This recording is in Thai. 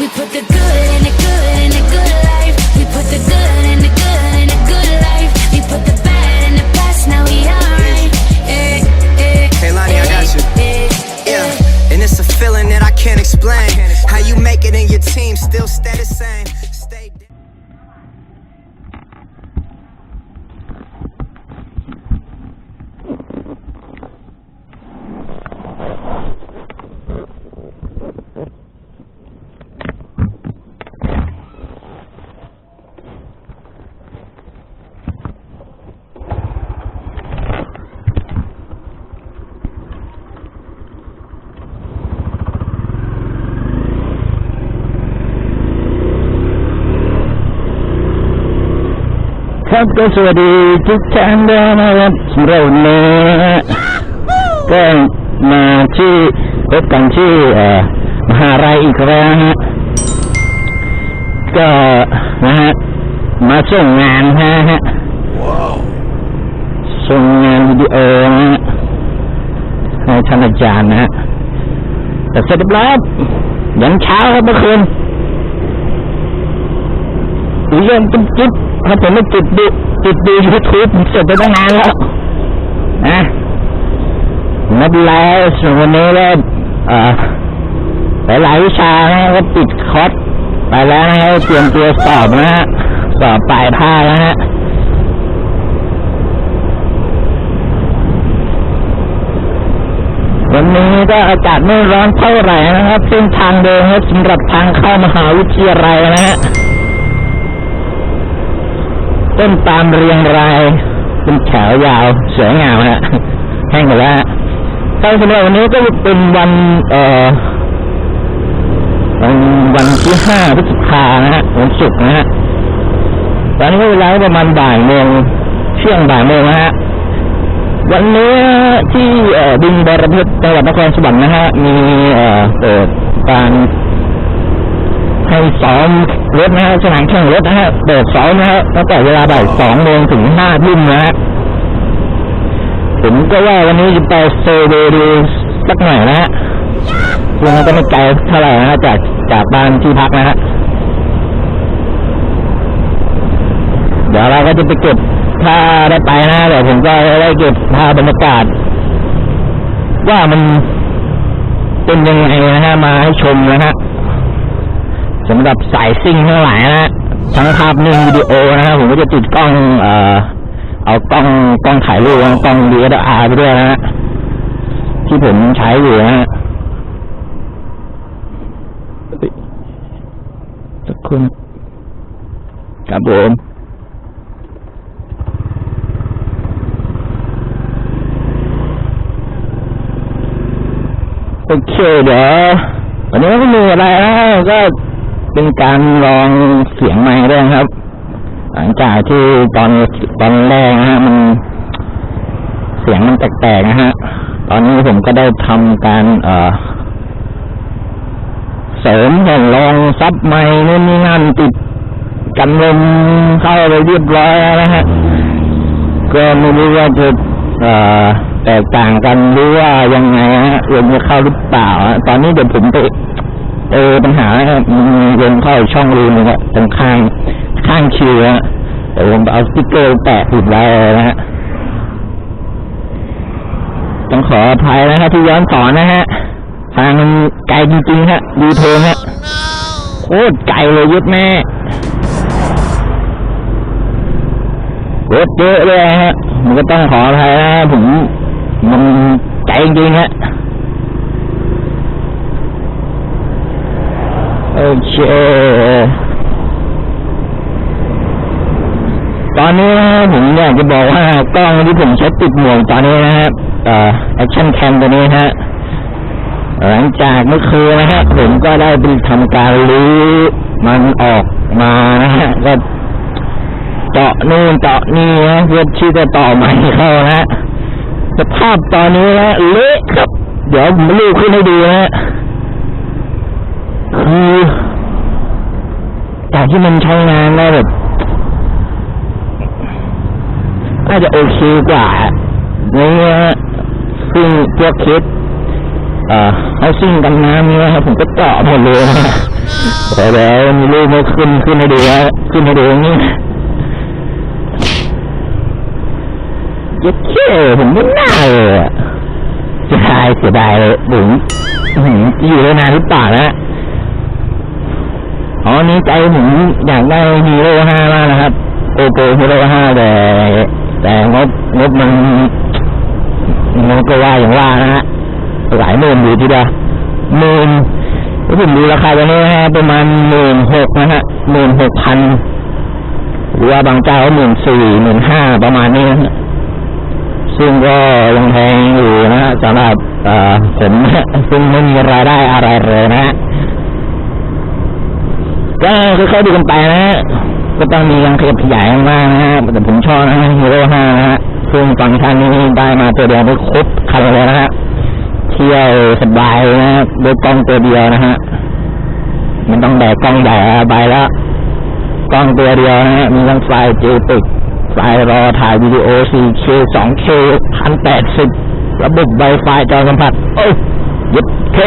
We put the good in the good in the good life. We put the good in the good in the good life. We put the bad in the past, now we alright. Eh, eh, Hey, Lonnie, I got you. eh, Yeah, and it's a feeling that I can't explain. How you make it in your team still stay the same. ครับก็สวัสดีทุกท่านด้วยนะครับสำหรับวันนี้นะก็มาที่พบกันที่ออมหาลัยอีกแล้วฮะก็นะฮะมาส่งงานนะฮะส่งงานวิดีโอนะฮะให้ท่านอาจารย์นะฮะแต่เสร็จเรียบร้อยครับยันเช้าครับเมื่อคืน เรื่องจุ๊บจุ๊บถ้าผมไม่ติดดูติดดูยูทูบเสร็จไปตั้งนานแล้วนะไม่เป็นไรส่วนวันนี้ก็เอ่อหลายวิชานะก็ปิดคอร์สไปแล้วนะเตรียมตัวสอบนะฮะสอบปลายภาคแล้วฮะวันนี้ก็อากาศไม่ร้อนเท่าไหร่นะครับ ซึ่งทางเดินสำหรับทางเข้ามหาวิทยาลัยนะฮะ ต้นปาล์มเรียงรายเป็นแถวยาวสวยงามฮะแห้งหมดแล้วฮะก็สำหรับวันนี้ก็เป็นวัน เอ่อวันวันที่ห้าพฤษภานะฮะวันศุกร์นะฮะตอนนี้เวลาประมาณบ่ายโมงเที่ยงบ่ายโมงนะฮะวันนี้ที่เอ่อบึงบรเพชรจังหวัดนครสวรรค์นะฮะมีเอ่อเปิดการ ให้ซ้อมรถนะฮะสนามแข่งรถนะฮะเปิดซ้อมนะฮะตั้งแต่เวลาบ่ายสองโมงถึงห้าทุ่มนะฮะผมก็ว่าวันนี้จะไปเซอร์เวย์ดูสักหน่อยนะฮะซึ่งก็ไม่ไกลเท่าไหร่นะฮะจากจากบ้านที่พักนะฮะเดี๋ยวเราก็จะไปเก็บถ้าได้ไปนะเดี๋ยวผมก็จะได้เก็บภาพบรรยากาศ ว่ามันเป็นยังไงนะฮะมาให้ชมนะฮะ สำหรับสายซิ่งทั้งหลายนะฮะทั้งภาพนิ่งวิดีโอนะฮะผมก็จะติดกล้องเอ่อเอากล้องกล้องถ่ายรูปกล้อง DSLR ไปด้วยนะฮะที่ผมใช้อยู่นะฮะเฮ้ยสักคนครับผมโอเคเดี๋ยววันนี้ก็ไม่มีอะไรนะก็ เป็นการลองเสียงใหม่ด้วยครับ หลังจากที่ตอนตอนแรกนะฮะมัน เสียงมันแตกๆนะฮะ ตอนนี้ผมก็ได้ทำการ เอ่อ เสริมแผ่นรองซับไม้นู่นนี่นั่นติดกันลมเข้าไปเรียบร้อยนะฮะก็ไม่รู้ว่าจะเอ่อแตกต่างกันหรือว่ายังไงฮะลมจะเข้าหรือเปล่า ตอนนี้เดี๋ยวผมไป เจอปัญหานะครับมีลมเข้าช่องรูนึงอะตรงข้างข้างคิวฮะเดี๋ยวผมเอาสติ๊กเกอร์แปะติดไว้นะฮะต้องขออภัยนะครับที่ย้อนสอนนะฮะทางมันไกลจริงๆฮะดูเทนฮะโคตรไกลเลยยึดแม่รถเยอะเลยฮะมันก็ต้องขออภัยนะผมมันไกลจริงฮะ โอเค ตอนนี้นะผมอยากจะบอกว่ากล้องที่ผมใช้ติดหมวกตอนนี้นะฮะเอ่อ action cam ตัวนี้ฮะ หลังจากเมื่อคืนนะฮะ ผมก็ได้ไปทำการรื้อมันออกมานะฮะ ก็เจาะนู่นเจาะนี่นะเพื่อที่จะต่อใหม่เข้านะฮะสภาพตอนนี้นะเละครับ เดี๋ยวผมลูกขึ้นให้ดูนะฮะคือจาก ที่มันใช้งานได้แบบน่าจะโอเคกว่านี่ฮะซึ่งพวกเคสเอ่อเขาซิ่งกันน้ำนี่นะครับผมก็เจาะหมดเลยนะเดี๋ยวเดี๋ยวมีรูปมาขึ้นขึ้นให้ดูฮะขึ้นให้ดูนี่ยัดเช่ผมไม่น่าเลยอะเสียดายเสียดายเลยบุ๋มอื้อหืออยู่ได้นานหรือเปล่านะ อ๋อนี่ใจผมอยากได้ฮีโร่ห้ามากนะครับโกโปฮีโร่ห้าแต่แต่งบงบมันงบก็ว่าอย่างว่านะฮะหลายหมื่นอยู่ทีเดียวหมื่นผมดูราคาตัวนี้ฮะประมาณหมื่นหกนะฮะหมื่นหกพันหรือว่าบางเจ้าหมื่นสี่หมื่นห้าประมาณนี้นะฮะซึ่งก็ยังแพงอยู่นะฮะสำหรับผมซึ่งไม่มีรายได้อะไรเลยนะฮะ ก็ค่อยๆดูกันไปนะฮะก็ต้องมีการขยับขยายกันบ้างนะฮะแต่ผมชอบนะฮะฮีโร่ห้านะฮะซึ่งฟังก์ชันนี้ได้มาตัวเดียวได้ครบคันเลยนะฮะเที่ยวสบายนะฮะด้วยกล้องตัวเดียวนะฮะมันต้องแบกกล้องใหญ่ไปแล้วกล้องตัวเดียวนะฮะมีทั้งไฟล์จิติกไฟล์รอถ่ายวิดีโอ 4K 2K 1080 ระบบไวไฟจอสัมผัสโอ้ยยึดเค